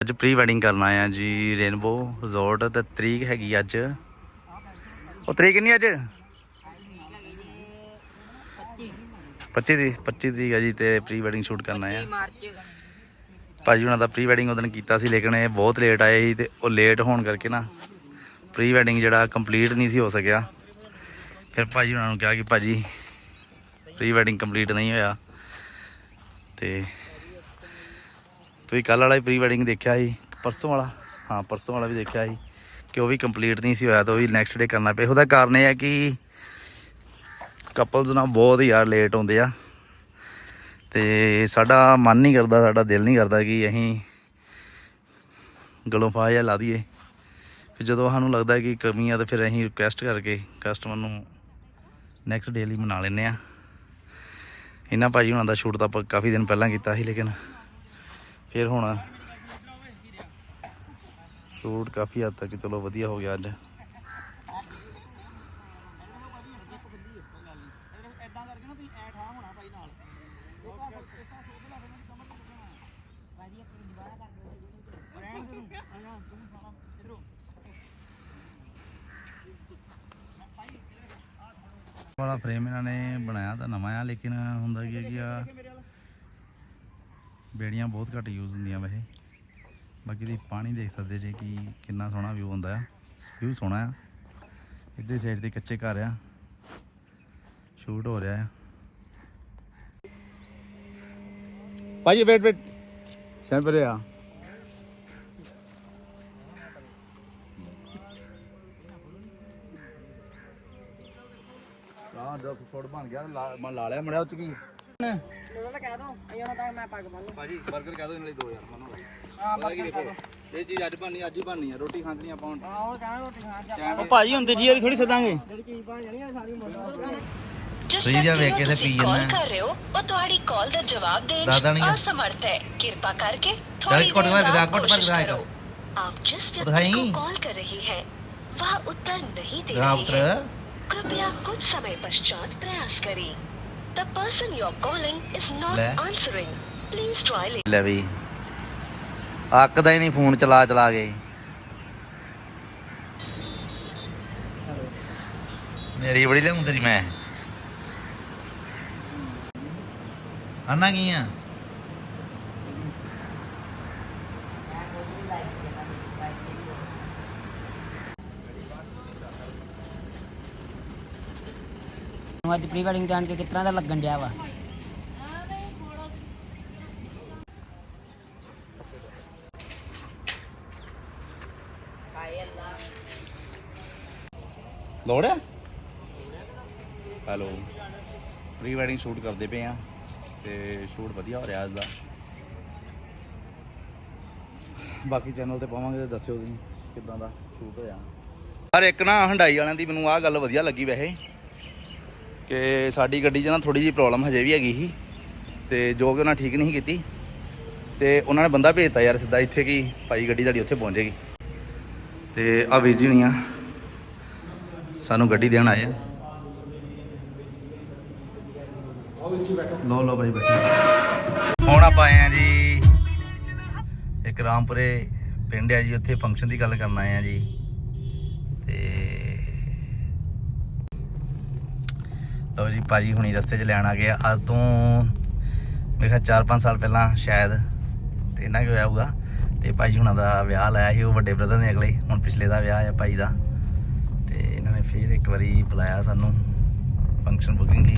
ਅੱਜ pre wedding ਕਰਨ ਆਏ ਆ ਜੀ ਰੇਨਬੋ ਰਿਜ਼ੋਰਟ ਤੇ ਤਰੀਕ ਹੈਗੀ ਅੱਜ। ਉਹ ਤਰੀਕ ਕਿੰਨੀ ਅੱਜ? 25 ਦੀ 25 ਦੀ ਹੈ ਜੀ ਤੇ ਪ੍ਰੀ ਵੈਡਿੰਗ ਸ਼ੂਟ ਕਰਨ ਆਏ ਆ ਮਾਰਚ। ਭਾਜੀ ਉਹਨਾਂ ਦਾ ਪ੍ਰੀ ਵੈਡਿੰਗ ਉਹਦਨ ਕੀਤਾ ਸੀ ਲੇਕਿਨ ਇਹ ਬਹੁਤ ਲੇਟ ਆਏ ਸੀ ਤੇ ਉਹ ਲੇਟ ਹੋਣ ਕਰਕੇ ਨਾ ਪ੍ਰੀ ਵੈਡਿੰਗ ਜਿਹੜਾ ਕੰਪਲੀਟ ਨਹੀਂ ਸੀ ਹੋ ਸਕਿਆ। ਫਿਰ ਭਾਜੀ ਉਹਨਾਂ ਨੂੰ ਕਿਹਾ ਕਿ ਭਾਜੀ ਪ੍ਰੀ ਵੈਡਿੰਗ ਕੰਪਲੀਟ ਨਹੀਂ ਹੋਇਆ। ਤੇ ਤੁਸੀਂ ਕੱਲ ਵਾਲਾ ਹੀ ਪ੍ਰੀ ਵੈਡਿੰਗ ਦੇਖਿਆ ਸੀ? ਪਰਸੋਂ ਵਾਲਾ? ਹਾਂ, ਪਰਸੋਂ ਵਾਲਾ ਵੀ ਦੇਖਿਆ ਸੀ। ਕਿ ਉਹ ਵੀ ਕੰਪਲੀਟ ਨਹੀਂ ਸੀ ਹੋਇਆ ਤਾਂ ਉਹ ਵੀ ਨੈਕਸਟ ਡੇ ਕਰਨਾ ਪਿਆ। ਉਹਦਾ ਕਾਰਨ ਇਹ ਹੈ ਕਿ ਕਪਲਸ ਨਾਲ ਬਹੁਤ ਯਾਰ ਲੇਟ ਹੁੰਦੇ ਆ। ਤੇ ਸਾਡਾ ਮਨ ਨਹੀਂ ਕਰਦਾ, ਸਾਡਾ ਦਿਲ ਨਹੀਂ ਕਰਦਾ ਕਿ ਅਸੀਂ ਗਲੋਂ ਫਾਹ ਜਾਂ ਲਾ ਦਈਏ। ਫਿਰ ਜਦੋਂ ਸਾਨੂੰ ਲੱਗਦਾ ਕਿ ਕਮੀ ਆ ਤਾਂ ਫਿਰ ਅਸੀਂ ਰਿਕੁਐਸਟ ਕਰਕੇ ਕਸਟਮਰ ਨੂੰ ਨੈਕਸਟ ਡੇ ਲਈ ਮਨਾ ਲੈਂਦੇ ਆ। ਇਹਨਾਂ ਭਾਜੀ ਹੁਣਾਂ ਦਾ ਸ਼ੂਟ ਤਾਂ ਆਪਾਂ ਕਾਫੀ ਦਿਨ ਪਹਿਲਾਂ ਕੀਤਾ ਸੀ, ਲੇਕਿਨ ਫਿਰ ਹੁਣ ਸ਼ੂਟ ਕਾਫੀ ਹੱਦ ਤੱਕ ਚਲੋ ਵਧੀਆ ਹੋ ਗਿਆ ਅੱਜ। ਵਾਲਾ ਫਰੇਮ ਇਹਨਾਂ ਨੇ ਬਣਾਇਆ ਤਾਂ ਨਵਾਂ ਆ, ਲੇਕਿਨ ਹੁੰਦਾ ਕੀ ਹੈ ਕਿ ਆ ਬੇੜੀਆਂ ਬਹੁਤ ਘੱਟ ਯੂਜ਼ ਹੁੰਦੀਆਂ ਵੈਸੇ। ਬਾਕੀ ਦੀ ਪਾਣੀ ਦੇਖ ਸਕਦੇ ਜੇ ਕਿ ਕਿੰਨਾ ਸੋਹਣਾ ਵਿਊ ਹੁੰਦਾ ਆ। ਵਿਊ ਸੋਹਣਾ ਆ। ਇੱਧਰ ਸਾਈਡ ਤੇ ਕੱਚੇ ਘਰ ਆ। ਸ਼ੂਟ ਹੋ ਰਿਹਾ ਆ। ਭਾਜੀ ਵੇਟ ਵੇਟ ਸ਼ੈਂਪਰੇ ਆ। ਆ ਜਦ ਫੋਟ ਬਣ ਗਿਆ। ਮੈਂ ਲਾ ਲਿਆ ਮੜਿਆ ਉੱਚ ਕੀ। ਉਹਦਾ ਕਹਿ ਥੋੜੀ ਸਦਾਂਗੇ। ਜਿਹੜੀ ਕਰ ਰਹੇ ਹੋ ਉਹ ਤੁਹਾਡੀ ਕਾਲ ਦਾ ਜਵਾਬ ਦੇਣ ਚ ਹੈ। ਵਾ ਉੱਤਰ ਨਹੀਂ ਦੇਰ ਬਾਅਦ ਕੋਸ਼ਿਸ਼ ਕਰੋ। आप जिस व्यक्ति को The person you're calling is not ਲੈ। answering. Please try later. ਲੈ ਬਈ ਅੱਕਦਾ ਹੀ ਨਹੀਂ ਫੋਨ ਚਲਾ ਚਲਾ ਕੇ ਮੇਰੀ ਬੜੀ ਲਿਆਉਂਦੀ ਮੈਂ ਆਨਾ ਕੀ ਆ ਨੂੰ ਅੱਜ ਪ੍ਰੀ ਵੈਡਿੰਗ ਜਾਣ ਕੇ ਕਿਸ ਤਰ੍ਹਾਂ ਦਾ ਲੱਗਣ ਡਿਆ ਵਾ? ਲੋੜਿਆ ਹੈਲੋ। ਪ੍ਰੀ ਵੈਡਿੰਗ ਸ਼ੂਟ ਕਰਦੇ ਪਏ ਆ ਤੇ ਸ਼ੂਟ ਵਧੀਆ ਹੋ ਰਿਹਾ ਅੱਜ ਦਾ। ਬਾਕੀ ਚੈਨਲ ਤੇ ਪਾਵਾਂਗੇ ਤੇ ਦੱਸਿਓ ਤੁਸੀਂ ਕਿਦਾਂ ਦਾ ਸ਼ੂਟ ਹੋਇਆ। ਪਰ ਇੱਕ ਨਾ ਹੰਡਾਈ ਵਾਲਿਆਂ ਦੀ ਮੈਨੂੰ ਆਹ ਗੱਲ ਵਧੀਆ ਲੱਗੀ ਵੈਸੇ। ਕਿ ਸਾਡੀ ਗੱਡੀ 'ਚ ਨਾ ਥੋੜੀ ਜਿਹੀ ਪ੍ਰੋਬਲਮ ਹਜੇ ਵੀ ਹੈਗੀ ਸੀ ਤੇ ਜੋ ਕਿ ਉਹਨਾਂ ਠੀਕ ਨਹੀਂ ਕੀਤੀ ਤੇ ਉਹਨਾਂ ਨੇ ਬੰਦਾ ਭੇਜਤਾ ਯਾਰ ਸਿੱਧਾ ਇੱਥੇ ਕਿ ਭਾਈ ਗੱਡੀ ਤੁਹਾਡੀ ਉੱਥੇ ਪਹੁੰਚ ਜਾਏਗੀ। ਤੇ ਆ ਵੀਰ ਜੀ ਨਹੀਂ ਆ ਸਾਨੂੰ ਗੱਡੀ ਦੇਣ ਆਏ ਆ। ਲੋ ਲੋ ਭਾਈ ਬੈਠੋ। ਹੁਣ ਆਪਾਂ ਆਏ ਆ ਜੀ ਇੱਕ ਰਾਮਪੁਰੇ ਪਿੰਡ ਆ ਜੀ, ਉੱਥੇ ਫੰਕਸ਼ਨ ਦੀ ਗੱਲ ਕਰਨ ਆਏ ਆ ਜੀ। ਤੇ ਲੋ ਜੀ, ਭਾਜੀ ਹੁਣੀ ਰਸਤੇ 'ਚ ਲੈਣ ਆ ਗਏ ਅੱਜ ਤੋਂ ਮੇਰੇ ਖਿਆਲ 4-5 ਸਾਲ ਪਹਿਲਾਂ ਸ਼ਾਇਦ, ਤੇ ਇਹਨਾਂ ਕਿ ਹੋਇਆ ਹੋਊਗਾ। ਤੇ ਭਾਜੀ ਹੁਣਾਂ ਦਾ ਵਿਆਹ ਲਾਇਆ ਸੀ, ਉਹ ਵੱਡੇ ਬ੍ਰਦਰ ਨੇ ਅਗਲੇ, ਹੁਣ ਪਿਛਲੇ ਦਾ ਵਿਆਹ ਆ ਭਾਈ ਦਾ। ਤੇ ਇਹਨਾਂ ਨੇ ਫੇਰ ਇੱਕ ਵਾਰੀ ਬੁਲਾਇਆ ਸਾਨੂੰ ਫੰਕਸ਼ਨ ਬੁਕਿੰਗ ਲਈ।